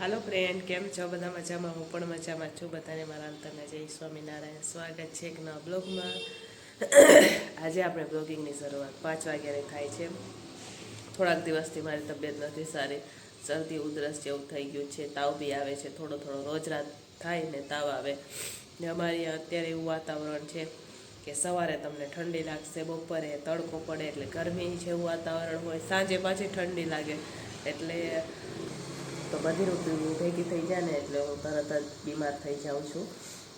હાલો friend કેમ છો? બધા મજામાં? હું પણ મજામાં છું. બધાને મારા અંતરના જય સ્વામિનારાયણ. સ્વાગત છે એક નવા બ્લોગમાં. આજે આપણે બ્લોગિંગની શરૂઆત પાંચ વાગ્યાની થાય છે. થોડાક દિવસથી મારી તબિયત નથી સારી. શરદી, ઉધરસ જેવું થઈ ગયું છે. તાવ બી આવે છે. થોડો થોડો રોજ રાત થાય ને તાવ આવે. ને અમારી અત્યારે એવું વાતાવરણ છે કે સવારે તમને ઠંડી લાગશે, બપોરે તડકો પડે એટલે ગરમી જેવું વાતાવરણ હોય. સાંજે પાછી ઠંડી લાગે. એટલે તો બધી ઋતુ ભેગી થઈ જાય ને એટલે હું તરત જ બીમાર થઈ જાઉં છું.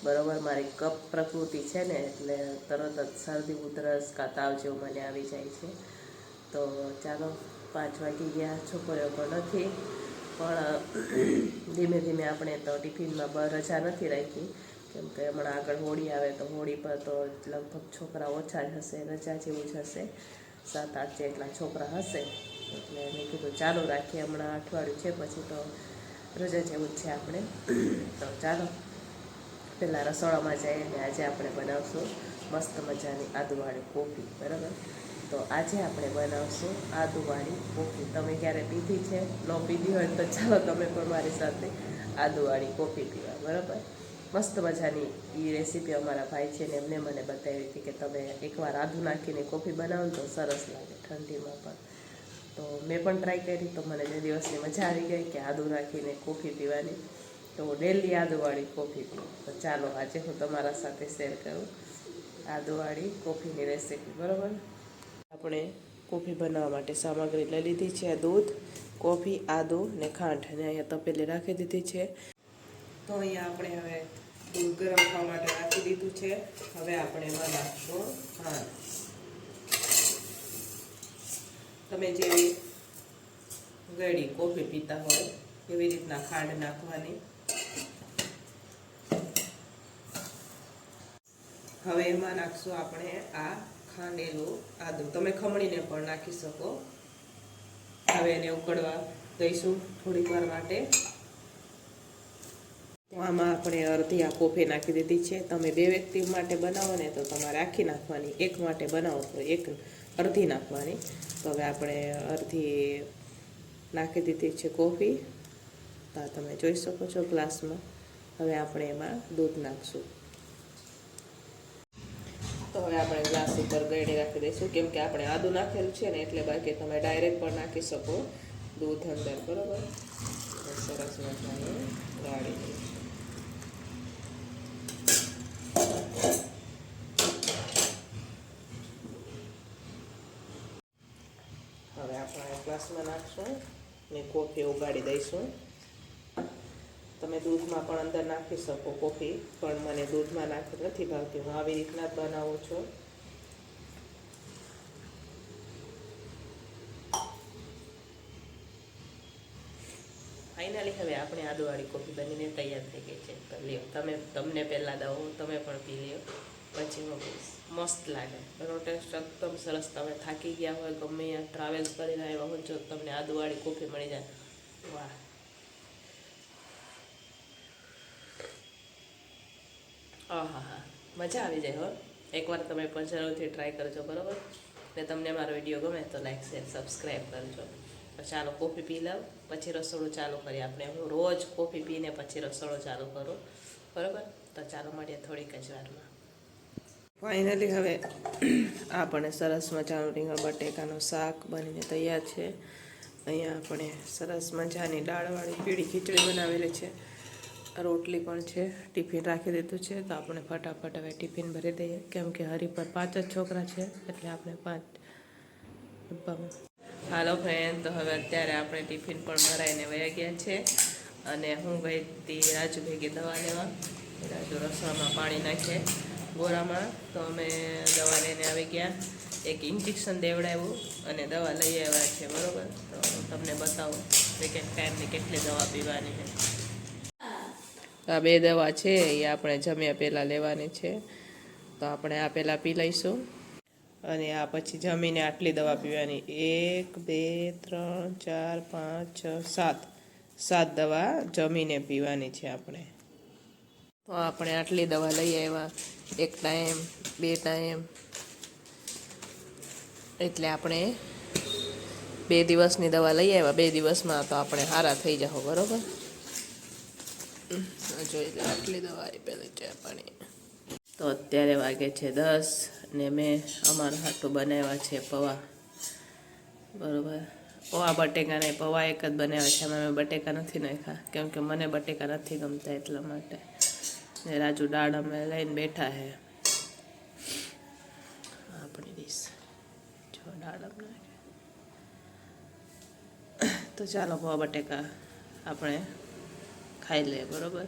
બરાબર, મારી કપ પ્રકૃતિ છે ને એટલે તરત જ શરદી, ઉધરસ કાં તાવ જેવું મને આવી જાય છે. તો ચાલો, પાંચ વાગી ગયા, છોકરીઓ પણ નથી. પણ ધીમે ધીમે આપણે તો ટિફિનમાં બ, રજા નથી રાખી. કેમ કે હમણાં આગળ હોળી આવે તો હોળી પર તો લગભગ છોકરા ઓછા જ હશે, રજા જેવું જ હશે. સાત, આઠ જેટલા છોકરા હશે. એટલે મેં કીધું ચાલુ રાખીએ, હમણાં અઠવાડિયું છે, પછી તો રજા જેવું જ છે આપણે. તો ચાલો પહેલાં રસોડામાં જઈએ અને આજે આપણે બનાવશું મસ્ત મજાની આદુવાળી કોફી, બરાબર? તો આજે આપણે બનાવશું આદુવાળી કોફી. તમે ક્યારે પીધી છે? ન પીધી હોય તો ચાલો તમે પણ મારી સાથે આદુવાળી કોફી પીવા, બરાબર? મસ્ત મજાની એ રેસીપી અમારા ભાઈ છે ને એમને મને બતાવી હતી કે તમે એકવાર આદુ નાખીને કોફી બનાવો તો સરસ લાગે ઠંડીમાં પણ. તો મેં પણ ટ્રાય કરી, તો મને બે દિવસની મજા આવી ગઈ કે આદુ નાખીને કોફી પીવાની. તો ડેલી આદુવાળી કોફી પીવું તો ચાલો, આજે હું તમારા સાથે શેર કરું આદુવાળી કોફીની રેસીપી બરાબર? આપણે કોફી બનાવવા માટે સામગ્રી લઈ લીધી છે દૂધ, કોફી, આદુ ને ખાંડ. અને અહીંયા તપેલી રાખી દીધી છે. તો અહીંયા આપણે હવે દૂધ ગરમ થવા માટે રાખી દીધું છે. હવે આપણે એમાં નાખશું ખાંડ. તમે જેવી ગળી કોફી પીતા હોય, એવી રીતના ખાંડ નાખવાની. હવે એમાં નાખશું આપણે આ ખાંડેલું આદું. તમે ખમણીને પણ નાખી શકો. હવે એને ઉકળવા દઈશું થોડીક વાર માટે. આમાં આપણે અડધી આ કોફી નાખી દીધી છે. તમે બે વ્યક્તિ માટે બનાવો ને તો તમારે આખી નાખવાની. એક માટે બનાવો તો એક અડધી નાખવાની. તો હવે આપણે અડધી નાખી દીધી છે કોફી. તો તમે જોઈ શકો છો ગ્લાસમાં. હવે આપણે એમાં દૂધ નાખશું. તો હવે આપણે ગ્લાસ ઉપર ગળી રાખી દઈશું. કેમ કે આપણે આદું નાખેલું છે ને એટલે બાકી તમે ડાયરેક્ટ પણ નાખી શકો. દૂધ અંદર, બરાબર? સરસ મજાનું ગાળી દઈશું આપણે ગ્લાસમાં નાખશું ને કોફી ઉગાડી દઈશું. તમે દૂધમાં પણ અંદર નાખી શકો કોફી, પણ મને દૂધમાં નાખી નથી ભાવતી. હું આવી રીતના જ બનાવું છું. ફાઇનલી હવે આપણે આદુવાળી કોફી બનીને તૈયાર થઈ ગઈ છે. લ્યો, તમે, તમને પહેલાં દઉં તમે પણ પી લ્યો. પછી હું મસ્ત લાગે. એનો ટેસ્ટ એકદમ સરસ તમે થાકી ગયા હોય, ગમે ટ્રાવેલ્સ કરીને આવ્યા હોય, જો તમને આદુવાળી કોફી મળી જાય. વાહ. હા હા મજા આવી જાય હો. એકવાર તમે પણ જરૂરથી ટ્રાય કરજો, બરાબર? ને તમને મારો વીડિયો ગમે તો લાઈક શેર સબસ્ક્રાઈબ કરજો. તો ચાલો કોફી પી લઉં, પછી રસોડું ચાલુ કરીએ આપણે. હું રોજ કોફી પીને પછી રસોડું ચાલુ કરું. બરાબર? તો ચાલો મળીએ થોડીક જ વારમાં. ફાઇનલી હવે આપણે સરસ મજાનું રીંગણ બટેકાનું શાક બનીને તૈયાર છે. અહીંયા આપણે સરસ મજાની દાળવાળી પીળી ખીચડી બનાવેલી છે. રોટલી પણ છે, ટિફિન રાખી દીધું છે. તો આપણે ફટાફટ હવે ટિફિન ભરી દઈએ. કેમ કે હરી પર પાંચ જ છોકરા છે, એટલે આપણે પાંચ હાલો ફ્રેન્ડ તો હવે અત્યારે આપણે ટિફિન પણ ભરાઈને વયા ગયા છે. અને હું ગઈ હતી રાજુ ભેગી દવા લેવા. રાજુ રસોડામાં પાણી નાખે. ગોળામાં. તો અમે દવા લઈને આવી ગયા. એક ઇન્જેક્શન દેવડાવ્યું અને દવા લઈ આવ્યા છે, બરાબર? તો તમને બતાવું સેકન્ડ ટાઈમની કેટલી દવા પીવાની છે. આ બે દવા છે, એ આપણે જમ્યા પહેલાં લેવાની છે. તો આપણે આ પહેલાં પી લઈશું. અને આ પછી જમીને આટલી દવા પીવાની. એક, બે, ત્રણ, ચાર, પાંચ, છ, સાત. સાત દવા જમીને પીવાની છે આપણે. તો આપણે આટલી દવા લઈ આવ્યા. એક ટાઈમ, બે ટાઈમ. એટલે આપણે બે દિવસની દવા લઈ આવ્યા. બે દિવસમાં તો આપણે સારા થઈ જાઓ બરાબર? જોઈ લે, આટલી દવા આવી છે પાણી. તો અત્યારે વાગે છે દસ ને મેં અમારા હાટું બનાવ્યા છે પૌવા. બરોબર? પૌવા નહીં પૌવા એક જ બનાવ્યા છે. અમે બટેકા નથી નાખ્યા. કેમ કે મને બટેકા નથી ગમતા એટલા માટે. ને રાજુ દાળ અમે લઈને બેઠા છે આપણી ડીશ જો દાડમ નાખે તો ચાલો પૌવા બટેકા આપણે ખાઈ લઈએ બરોબર